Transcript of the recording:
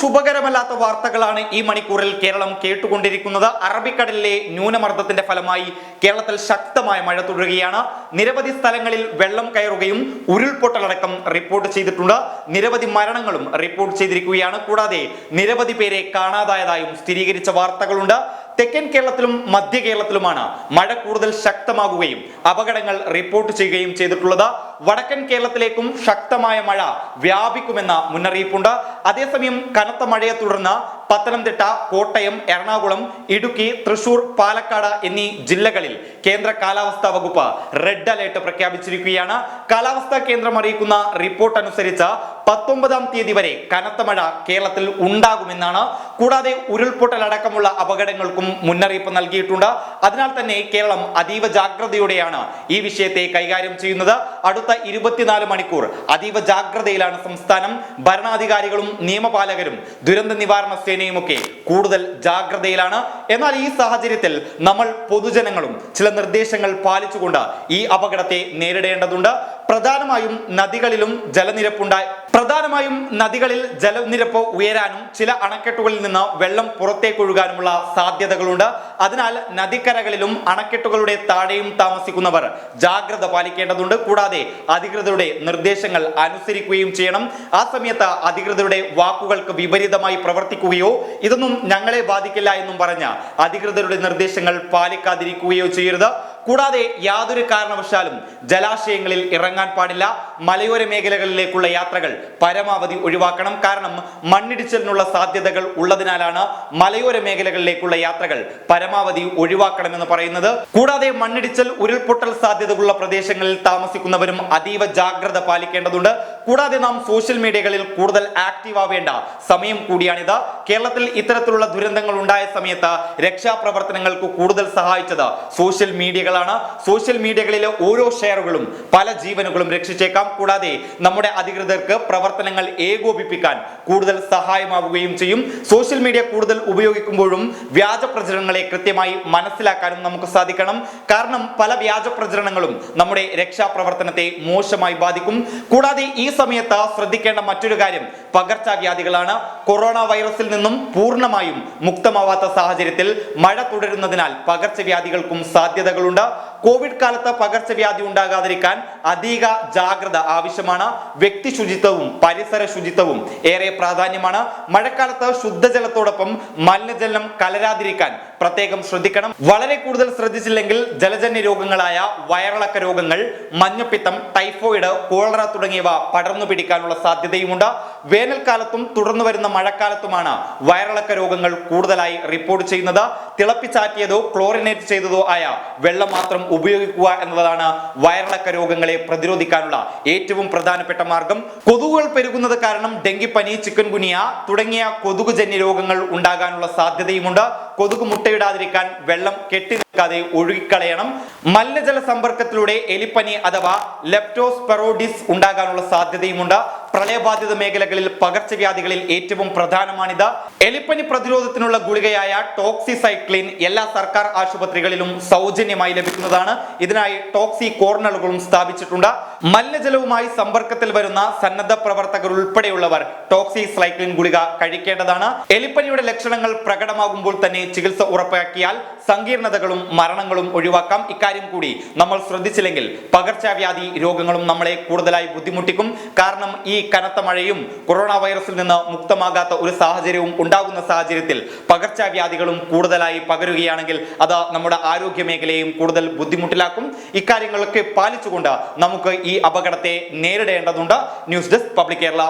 ശുഭകരമല്ലാത്ത വാർത്തകളാണ് ഈ മണിക്കൂറിൽ കേരളം കേട്ടുകൊണ്ടിരിക്കുന്നത്. അറബിക്കടലിലെ ന്യൂനമർദ്ദത്തിന്റെ ഫലമായി കേരളത്തിൽ ശക്തമായ മഴ തുടരുകയാണ്. നിരവധി സ്ഥലങ്ങളിൽ വെള്ളം കയറുകയും ഉരുൾപൊട്ടലടക്കം റിപ്പോർട്ട് ചെയ്തിട്ടുണ്ട്. നിരവധി മരണങ്ങളും റിപ്പോർട്ട് ചെയ്തിരിക്കുകയാണ്. കൂടാതെ നിരവധി പേരെ കാണാതായതായും സ്ഥിരീകരിച്ച വാർത്തകളുണ്ട്. തെക്കൻ കേരളത്തിലും മധ്യ കേരളത്തിലുമാണ് മഴ കൂടുതൽ ശക്തമാകുകയും അപകടങ്ങൾ റിപ്പോർട്ട് ചെയ്യുകയും ചെയ്തിട്ടുള്ളത്. വടക്കൻ കേരളത്തിലേക്കും ശക്തമായ മഴ വ്യാപിക്കുമെന്ന മുന്നറിയിപ്പുണ്ട്. അതേസമയം കനത്ത മഴയെ തുടർന്ന് പത്തനംതിട്ട കോട്ടയം എറണാകുളം ഇടുക്കി തൃശൂർ പാലക്കാട് എന്നീ ജില്ലകളിൽ കേന്ദ്ര കാലാവസ്ഥാ വകുപ്പ് റെഡ് അലേർട്ട് പ്രഖ്യാപിച്ചിരിക്കുകയാണ്. കാലാവസ്ഥാ കേന്ദ്രം അറിയിക്കുന്ന റിപ്പോർട്ട് അനുസരിച്ച് പത്തൊമ്പതാം തീയതി വരെ കനത്ത മഴ കേരളത്തിൽ ഉണ്ടാകുമെന്നാണ്. കൂടാതെ ഉരുൾപൊട്ടൽ അടക്കമുള്ള അപകടങ്ങൾക്കും മുന്നറിയിപ്പ് നൽകിയിട്ടുണ്ട്. അതിനാൽ തന്നെ കേരളം അതീവ ജാഗ്രതയോടെയാണ് ഈ വിഷയത്തെ കൈകാര്യം ചെയ്യുന്നത്. അടുത്ത ഇരുപത്തിനാല് മണിക്കൂർ അതീവ ജാഗ്രതയിലാണ് സംസ്ഥാനം. ഭരണാധികാരികളും നിയമപാലകരും ദുരന്ത നിവാരണ സേനയും ഒക്കെ കൂടുതൽ ജാഗ്രതയിലാണ്. എന്നാൽ ഈ സാഹചര്യത്തിൽ നമ്മൾ പൊതുജനങ്ങളും ചില നിർദ്ദേശങ്ങൾ പാലിച്ചുകൊണ്ട് ഈ അപകടത്തെ നേരിടേണ്ടതുണ്ട്. പ്രധാനമായും നദികളിലും ജലനിരപ്പുണ്ടായി പ്രധാനമായും നദികളിൽ ജലനിരപ്പ് ഉയരാനും ചില അണക്കെട്ടുകളിൽ നിന്ന് വെള്ളം പുറത്തേക്ക് ഒഴുകാനുമുള്ള സാധ്യതകളുണ്ട്. അതിനാൽ നദിക്കരകളിലും അണക്കെട്ടുകളുടെ താഴെയും താമസിക്കുന്നവർ ജാഗ്രത പാലിക്കേണ്ടതുണ്ട്. കൂടാതെ അധികൃതരുടെ നിർദ്ദേശങ്ങൾ അനുസരിക്കുകയും ചെയ്യണം. ആ സമയത്ത് അധികൃതരുടെ വാക്കുകൾക്ക് വിപരീതമായി പ്രവർത്തിക്കുകയോ ഇതൊന്നും ഞങ്ങളെ ബാധിക്കില്ല എന്നും പറഞ്ഞ അധികൃതരുടെ നിർദ്ദേശങ്ങൾ പാലിക്കാതിരിക്കുകയോ ചെയ്യരുത്. കൂടാതെ യാതൊരു കാരണവശാലും ജലാശയങ്ങളിൽ ഇറങ്ങാൻ പാടില്ല. മലയോര മേഖലകളിലേക്കുള്ള യാത്രകൾ പരമാവധി ഒഴിവാക്കണം. കാരണം മണ്ണിടിച്ചിലിനുള്ള സാധ്യതകൾ ഉള്ളതിനാലാണ് മലയോര മേഖലകളിലേക്കുള്ള യാത്രകൾ പരമാവധി ഒഴിവാക്കണമെന്ന് പറയുന്നത്. കൂടാതെ മണ്ണിടിച്ചൽ ഉരുൾപൊട്ടൽ സാധ്യതകളുള്ള പ്രദേശങ്ങളിൽ താമസിക്കുന്നവരും അതീവ ജാഗ്രത പാലിക്കേണ്ടതുണ്ട്. കൂടാതെ നാം സോഷ്യൽ മീഡിയകളിൽ കൂടുതൽ ആക്റ്റീവ് ആവേണ്ട സമയം കൂടിയാണിത്. കേരളത്തിൽ ഇത്തരത്തിലുള്ള ദുരന്തങ്ങൾ ഉണ്ടായ സമയത്ത് രക്ഷാപ്രവർത്തനങ്ങൾക്ക് കൂടുതൽ സഹായിച്ചത് സോഷ്യൽ മീഡിയകളാണ് സോഷ്യൽ മീഡിയകളിലെ ഓരോ ഷെയറുകളും പല ജീവനുകളും രക്ഷിച്ചേക്കാം. കൂടാതെ നമ്മുടെ അധികൃതർക്ക് പ്രവർത്തനങ്ങൾ ഏകോപിപ്പിക്കാൻ കൂടുതൽ സഹായമാവുകയും ചെയ്യും. സോഷ്യൽ മീഡിയ കൂടുതൽ ഉപയോഗിക്കുമ്പോഴും വ്യാജ പ്രചരണങ്ങളെ കൃത്യമായി മനസ്സിലാക്കാനും നമുക്ക് സാധിക്കണം. കാരണം പല വ്യാജ പ്രചരണങ്ങളും നമ്മുടെ രക്ഷാപ്രവർത്തനത്തെ മോശമായി ബാധിക്കും. കൂടാതെ ഈ സമയത്ത് ശ്രദ്ധിക്കേണ്ട മറ്റൊരു കാര്യം പകർച്ചവ്യാധികളാണ് കൊറോണ വൈറസിൽ നിന്നും പൂർണമായും മുക്തമാവാത്ത സാഹചര്യത്തിൽ മഴ തുടരുന്നതിനാൽ പകർച്ചവ്യാധികൾക്കും സാധ്യതകളുണ്ട്. 우리가 കോവിഡ് കാലത്ത് പകർച്ചവ്യാധി ഉണ്ടാകാതിരിക്കാൻ അധിക ജാഗ്രത ആവശ്യമാണ്. വ്യക്തി ശുചിത്വവും പരിസര ശുചിത്വവും ഏറെ പ്രാധാന്യമാണ്. മഴക്കാലത്ത് ശുദ്ധജലത്തോടൊപ്പം മലിനജലം കലരാതിരിക്കാൻ പ്രത്യേകം ശ്രദ്ധിക്കണം. വളരെ കൂടുതൽ ശ്രദ്ധിച്ചില്ലെങ്കിൽ ജലജന്യ രോഗങ്ങളായ വയറിളക്ക രോഗങ്ങൾ മഞ്ഞപ്പിത്തം ടൈഫോയിഡ് കോളറ തുടങ്ങിയവ പടർന്നു പിടിക്കാനുള്ള സാധ്യതയുമുണ്ട്. വേനൽക്കാലത്തും തുടർന്നു വരുന്ന മഴക്കാലത്തുമാണ് വയറിളക്ക രോഗങ്ങൾ കൂടുതലായി റിപ്പോർട്ട് ചെയ്യുന്നത്. തിളപ്പിച്ചാറ്റിയതോ ക്ലോറിനേറ്റ് ചെയ്തതോ ആയ വെള്ളം മാത്രം ഉപയോഗിക്കുക എന്നതാണ് വയറിളക്ക രോഗങ്ങളെ പ്രതിരോധിക്കാനുള്ള ഏറ്റവും പ്രധാനപ്പെട്ട മാർഗം. കൊതുകുകൾ പെരുകുന്നത് കാരണം ഡെങ്കിപ്പനി ചിക്കൻ ഗുനിയ തുടങ്ങിയ കൊതുകുജന്യ രോഗങ്ങൾ ഉണ്ടാകാനുള്ള സാധ്യതയുമുണ്ട്. കൊതുക് മുട്ടയിടാതിരിക്കാൻ വെള്ളം കെട്ടി നിൽക്കാതെ ഒഴുകിക്കളയണം. മലിനജല സമ്പർക്കത്തിലൂടെ എലിപ്പനി അഥവാ ലെപ്റ്റോസ്പെറോഡിസ് ഉണ്ടാകാനുള്ള സാധ്യതയുമുണ്ട്. പ്രളയബാധിത മേഖലകളിൽ പകർച്ചവ്യാധികളിൽ ഏറ്റവും പ്രധാനമാണിത്. എലിപ്പനി പ്രതിരോധത്തിനുള്ള ഗുളികയായ ടോക്സിസൈക്ലിൻ എല്ലാ സർക്കാർ ആശുപത്രികളിലും സൗജന്യമായി ലഭിക്കുന്നതാണ്. ഇതിനായി ടോക്സി കോർണറുകളും സ്ഥാപിച്ചിട്ടുണ്ട്. മലിനജലവുമായി സമ്പർക്കത്തിൽ വരുന്ന സന്നദ്ധ പ്രവർത്തകർ ഉൾപ്പെടെയുള്ളവർ ടോക്സി സൈക്ലിൻ ഗുളിക കഴിക്കേണ്ടതാണ്. എലിപ്പനിയുടെ ലക്ഷണങ്ങൾ പ്രകടമാകുമ്പോൾ തന്നെ ചികിത്സ ഉറപ്പാക്കിയാൽ സങ്കീർണതകളും മരണങ്ങളും ഒഴിവാക്കാം. ഇക്കാര്യം കൂടി നമ്മൾ ശ്രദ്ധിച്ചില്ലെങ്കിൽ പകർച്ചവ്യാധി രോഗങ്ങളും നമ്മളെ കൂടുതലായി ബുദ്ധിമുട്ടിക്കും. കാരണം ഈ കനത്ത മഴയും കൊറോണ വൈറസിൽ നിന്ന് മുക്തമാകാത്ത ഒരു സാഹചര്യവും ഉണ്ടാകുന്ന സാഹചര്യത്തിൽ പകർച്ചവ്യാധികളും കൂടുതലായി പകരുകയാണെങ്കിൽ അത് നമ്മുടെ ആരോഗ്യ മേഖലയെയും കൂടുതൽ ബുദ്ധിമുട്ടിലാക്കും. ഇക്കാര്യങ്ങളൊക്കെ പാലിച്ചുകൊണ്ട് നമുക്ക് ഈ അപകടത്തെ നേരിടേണ്ടതുണ്ട്. News desk public Kerala.